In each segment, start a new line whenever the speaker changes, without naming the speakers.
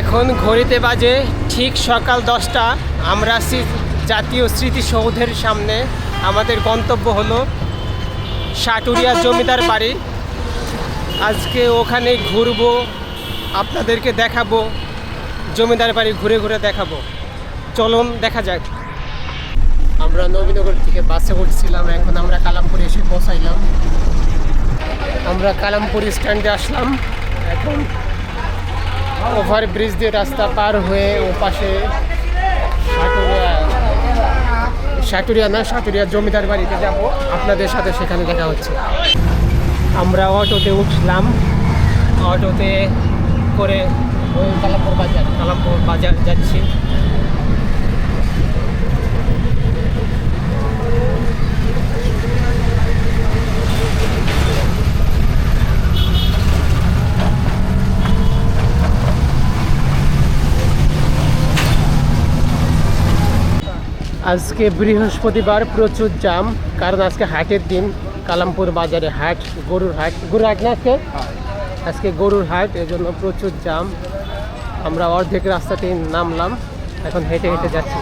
এখন ঘড়িতে বাজে ঠিক সকাল দশটা। আমরা জাতীয় স্মৃতিসৌধের সামনে আমাদের গন্তব্য হলো সাটুরিয়া জমিদার বাড়ি। আজকে ওখানে ঘুরবো, আপনাদেরকে দেখাবো, জমিদার বাড়ি ঘুরে ঘুরে দেখাবো। চলুন, দেখা যাক। আমরা নবীনগর থেকে বাসে উঠছিলাম, এখন আমরা কালামপুরে এসে পৌঁছাইলাম। আমরা কালামপুর স্ট্যান্ডে আসলাম, এখন ওভার ব্রিজ দিয়ে রাস্তা পার হয়ে ও পাশে সাটুরিয়া না, সাটুরিয়া জমিদার বাড়িতে যাব। আপনাদের সাথে সেখানে দেখা হচ্ছে। আমরা অটোতে উঠলাম। অটোতে করে কালামপুর বাজার কালামপুর বাজার যাচ্ছি। আজকে বৃহস্পতিবার প্রচুর জাম, কারণ আজকে হাটের দিন, কালামপুর বাজারে হাট, গরুর হাট। গরুর হাট না আজকে? আজকে গরুর হাট, এজন্য প্রচুর জাম। আমরা অর্ধেক রাস্তাতে নামলাম, এখন হেঁটে হেঁটে যাচ্ছি।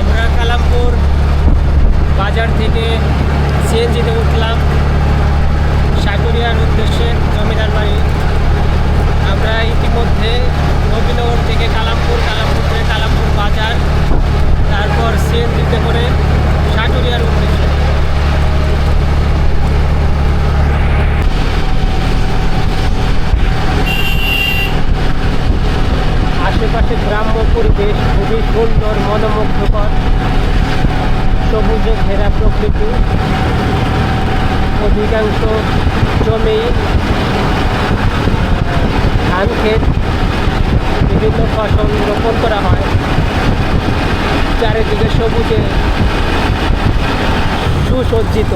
আমরা কালামপুর বাজার থেকে সিএনজিতে উঠলাম, সাগরিয়ার উদ্দেশ্যে জমিদার বাড়ি। আমরা ইতিমধ্যে নবীনগর থেকে কালামপুর কালামপুর থেকে কালামপুর বাজার তারপর সিএনজিতে করে সাটুরিয়ার উদ্দেশ্যে আশেপাশে গ্রাম্য পরিবেশ খুবই সুন্দর মনোমুগ্ধকর সবুজে ঘেরা প্রকৃতি অধিকাংশ জমি ধান ক্ষেত বিভিন্ন ফসল রোপণ করা হয়। চারিদিকে সবুজে সুসজ্জিত।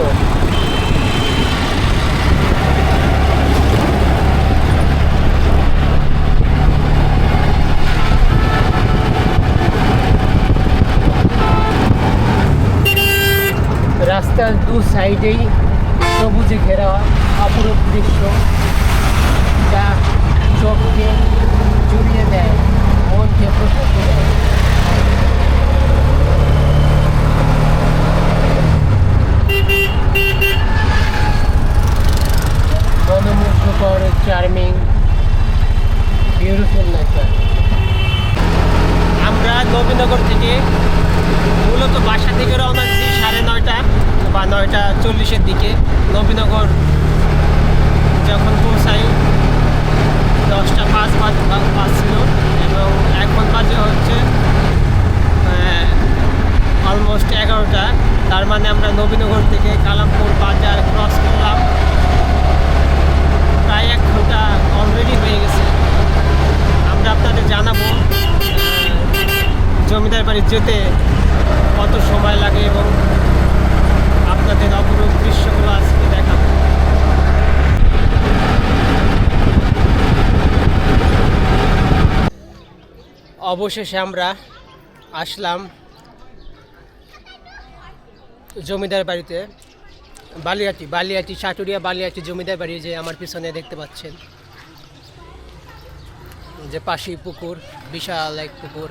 দু সাইডেই সবুজে ঘেরা অপরূপ দৃশ্য যা চোখকে জুড়িয়ে দেয় মনকে প্রশান্তি দেয় মনোমুগ্ধকর চার্মিং বিউটিফুল নেচার আমরা নবীনগর থেকে মূলত বাসা থেকে রওনা দিচ্ছি সাড়ে নয়টা বা নয়টা চল্লিশের দিকে নবীনগর যখন পৌঁছাই দশটা পাঁচ পাঁচ পাঁচ ছিল এবং এখন বাজে হচ্ছে অলমোস্ট এগারোটা। তার মানে আমরা নবীনগর থেকে কালামপুর বাজার ক্রস করলাম। প্রায় এক ঘণ্টা অলরেডি হয়ে গেছে। আমরা আপনাদের জানাব জমিদার বাড়ি যেতে কত সময় লাগে এবং আপনাদের অপরূপ দৃশ্যগুলো আজকে দেখাবো। অবশেষে আমরা আসলাম জমিদার বাড়িতে। বালিয়াটি বালিয়াটি, সাটুরিয়া বালিয়াটি জমিদার বাড়ি যে আমার পিছনে দেখতে পাচ্ছেন। যে পাশেই পুকুর, বিশাল এক পুকুর।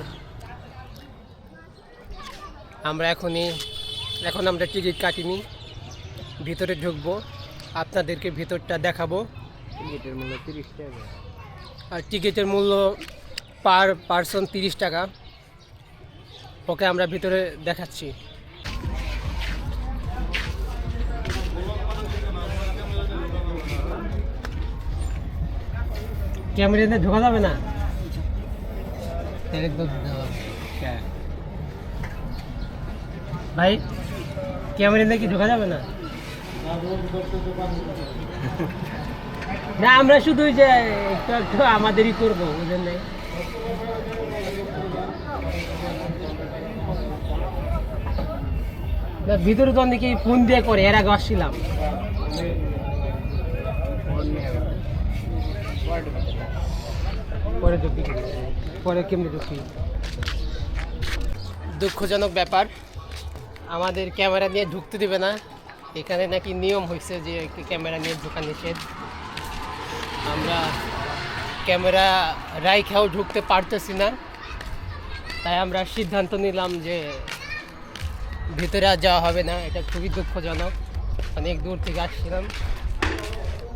আমরা এখনই এখন আমরা টিকিট কাটিনি। ভিতরে ঢুকবো। আপনাদেরকে ভিতরটা দেখাবো।
টিকিটের মূল্য তিরিশ টাকা।
আর টিকিটের মূল্য পার পার্সন তিরিশ টাকা। ওকে আমরা ভিতরে দেখাচ্ছি। ক্যামেরাতে ঢোকা যাবে না? একদম ভাই ক্যামেরাতে কি ঢোকা যাবে না? না, আমরা শুধু যে একটু একটু আমাদেরই করব, বুঝলেন ভিতরে তো অনেকে ফোন দিয়ে করে, এর আগে আসছিলাম। পরে পরে কেমনি ঢুকি দুঃখজনক ব্যাপার। আমাদের ক্যামেরা নিয়ে ঢুকতে দেবে না। এখানে নাকি নিয়ম হয়েছে যে ক্যামেরা নিয়ে ঢোকা নিষেধ। আমরা ক্যামেরা রাইখাও ঢুকতে পারতেছি না। তাই আমরা সিদ্ধান্ত নিলাম যে ভিতরে আর যাওয়া হবে না। এটা খুবই দুঃখজনক। অনেক দূর থেকে আসছিলাম।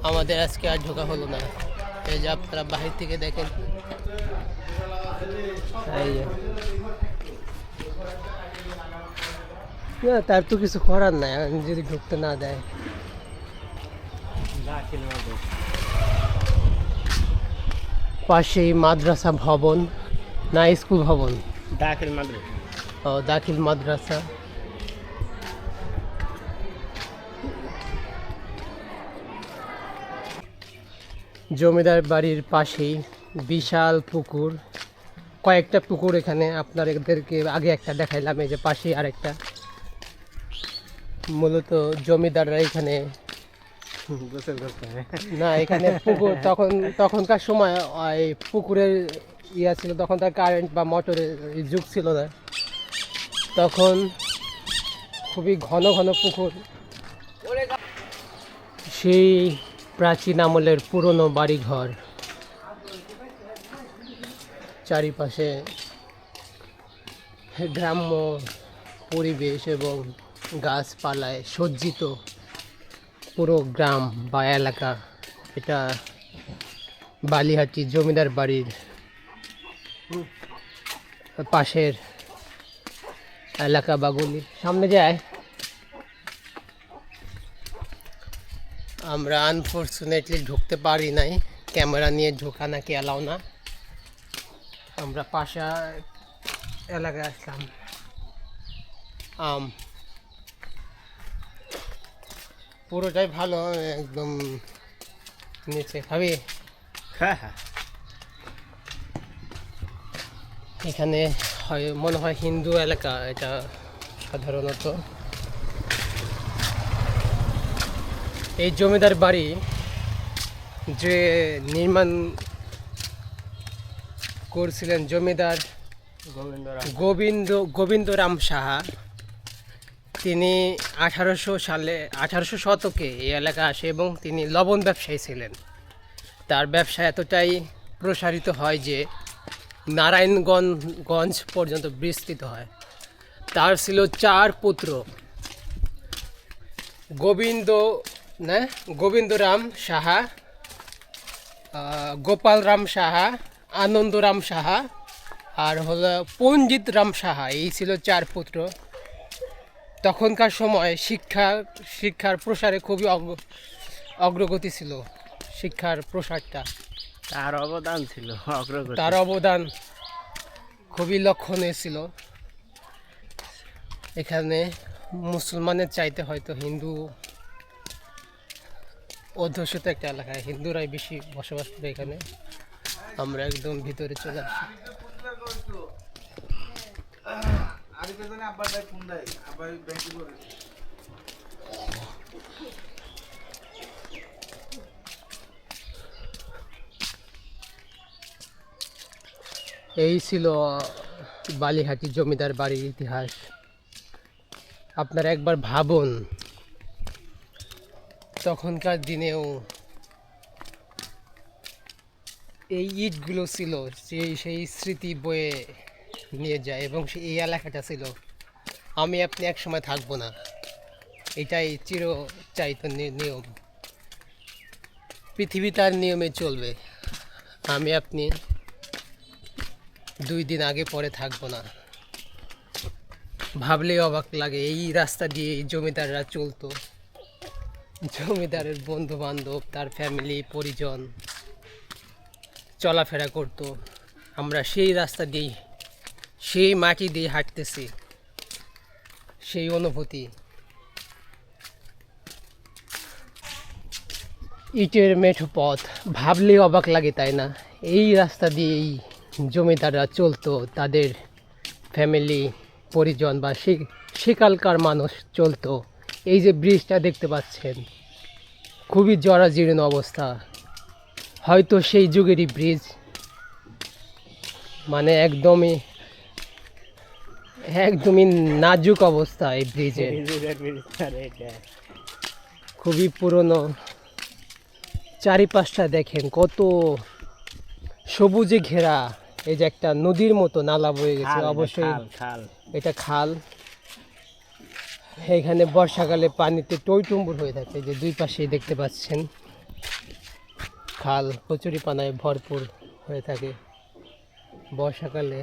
আমাদের আজকে আর ঢোকা হলো না। এই যে আপনারা বাহির থেকে দেখেন। না তার তো কিছু করার নাই যদি ঢুকতে না দেয়। পাশেই মাদ্রাসা ভবন না স্কুল ভবন?
দাখিল মাদ্রাসা।
ও দাখিল মাদ্রাসা। জমিদার বাড়ির পাশেই বিশাল পুকুর। কয়েকটা পুকুর এখানে আপনাদেরকে আগে একটা দেখাইলাম এই যে পাশেই আরেকটা। মূলত জমিদাররা এখানে না এখানে পুকুর তখন তখনকার সময় এই পুকুরের ইয়া ছিল তখন তার কারেন্ট বা মোটরের যুগ ছিল না। তখন খুবই ঘন ঘন পুকুর। সেই প্রাচীন আমলের পুরনো বাড়িঘর। চারিপাশে গ্রাম্য পরিবেশ এবং গাছপালায় সজ্জিত পুরো গ্রাম বা এলাকা। এটা বালিহাটি জমিদার বাড়ির পাশের এলাকা বা সামনে যায়। আমরা আনফর্চুনেটলি ঢুকতে পারি নাই। ক্যামেরা নিয়ে ঢোকা নাকি এলাও না। আমরা পাশা এলাকায় আসলাম। আম পুরোটাই ভালো একদম নিচে খাবি
হ্যাঁ হ্যাঁ।
এখানে হয় মনে হয় হিন্দু এলাকা এটা সাধারণত। এই জমিদার বাড়ি যে নির্মাণ করছিলেন জমিদার
গোবিন্দরাম।
গোবিন্দ গোবিন্দরাম সাহা তিনি আঠারোশো সালে, আঠারোশো শতকে এই এলাকা আসে এবং তিনি লবণ ব্যবসায়ী ছিলেন। তার ব্যবসা এতটাই প্রসারিত হয় যে নারায়ণগঞ্জ পর্যন্ত বিস্তৃত হয়। তার ছিল চার পুত্র। গোবিন্দ, না, গোবিন্দরাম সাহা গোপালরাম সাহা, আনন্দরাম সাহা আর হলো পঞ্জিত রাম সাহা। এই ছিল চার পুত্র। তখনকার সময় শিক্ষা শিক্ষার প্রসারে খুবই অগ্র অগ্রগতি ছিল শিক্ষার প্রসারটা।
তার অবদান ছিল অগ্রগতি।
তার অবদান খুবই লক্ষণীয় ছিল। এখানে মুসলমানের চাইতে হয়তো হিন্দু অধ্যুষিত একটা এলাকায় হিন্দুরাই বেশি বসবাস করে এখানে। আমরা একদম ভিতরে চলে আসি। এই ছিল বালিহাটি জমিদার বাড়ির ইতিহাস। আপনারা একবার ভাবুন, তখনকার দিনেও এই ইটগুলো ছিল সেই সেই স্মৃতি বয়ে নিয়ে যায় এবং এই এলাকাটা ছিল। আমি আপনি এক সময় থাকব না। এটাই চির চাইত নিয়ম। পৃথিবী তার নিয়মে চলবে। আমি আপনি দুই দিন আগে পরে থাকব না। ভাবলেই অবাক লাগে, এই রাস্তা দিয়ে জমিদাররা চলতো। জমিদারের বন্ধু বান্ধব তার ফ্যামিলি পরিজন, চলাফেরা করতো। আমরা সেই রাস্তা দিয়ে সেই মাটি দিয়ে হাঁটতেছি। সেই অনুভূতি। ইটের মেঠো পথ ভাবলেই অবাক লাগে তাই না? এই রাস্তা দিয়েই জমিদাররা চলতো তাদের ফ্যামিলি পরিজন বা সে সেকালকার মানুষ চলতো। এই যে ব্রিজটা দেখতে পাচ্ছেন, খুবই জরাজীর্ণ অবস্থা। হয়তো সেই যুগেরই ব্রিজ মানে একদমই একদমই নাজুক অবস্থা এই ব্রিজের খুবই পুরনো। চারিপাশটা দেখেন কত সবুজে ঘেরা। এই যে একটা নদীর মতো নালা বয়ে গেছে অবশ্যই এটা খাল। এখানে বর্ষাকালে পানিতে টইটুম্বুর হয়ে থাকে যে দুই পাশেই দেখতে পাচ্ছেন। খাল কচুরি পানায় ভরপুর হয়ে থাকে বর্ষাকালে।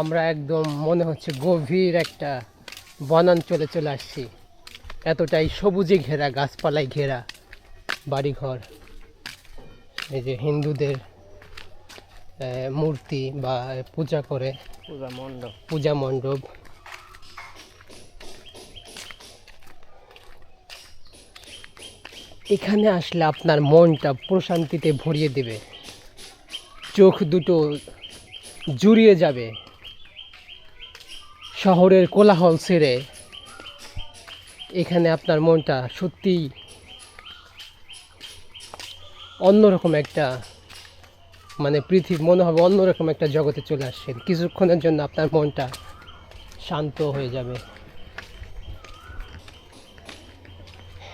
আমরা একদম মনে হচ্ছে গভীর একটা বনাঞ্চলে চলে আসছি। এতটাই সবুজে ঘেরা গাছপালায় ঘেরা বাড়িঘর। এই যে হিন্দুদের মূর্তি বা পূজা করে
পূজা মণ্ডপ।
পূজা মণ্ডপ। এখানে আসলে আপনার মনটা প্রশান্তিতে ভরিয়ে দেবে। চোখ দুটো জুড়িয়ে যাবে। শহরের কোলাহল ছেড়ে এখানে আপনার মনটা সত্যিই অন্যরকম একটা মানে পৃথিবী, মনে হবে অন্যরকম একটা জগতে চলে আসছেন। কিছুক্ষণের জন্য আপনার মনটা শান্ত হয়ে যাবে।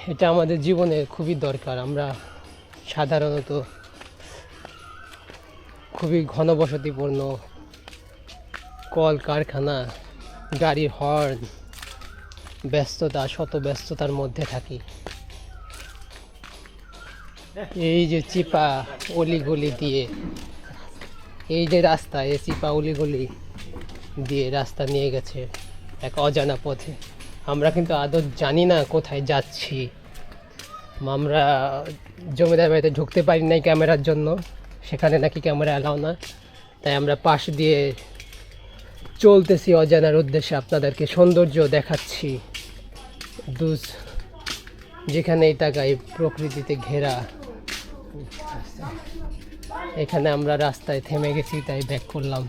এটা আমাদের জীবনে খুবই দরকার। আমরা সাধারণত খুবই ঘনবসতিপূর্ণ কল কারখানা গাড়ির হর্ন, ব্যস্ততা, শত ব্যস্ততার মধ্যে থাকি। এই যে চিপা অলিগলি দিয়ে, এই যে রাস্তা, এই চিপা অলিগলি দিয়ে রাস্তা নিয়ে গেছে এক অজানা পথে। আমরা কিন্তু আদৌ জানি না কোথায় যাচ্ছি। আমরা জমিদার বাড়িতে ঢুকতে পারি নাই ক্যামেরার জন্য, সেখানে নাকি ক্যামেরা অ্যালাও না। তাই আমরা পাশ দিয়ে চলতেছি অজানার উদ্দেশ্যে আপনাদেরকে সৌন্দর্য দেখাচ্ছি। দুস, যেখানেই তাকাই প্রকৃতিতে ঘেরা। এখানে আমরা রাস্তায় থেমে গেছি, তাই ব্যাক করলাম।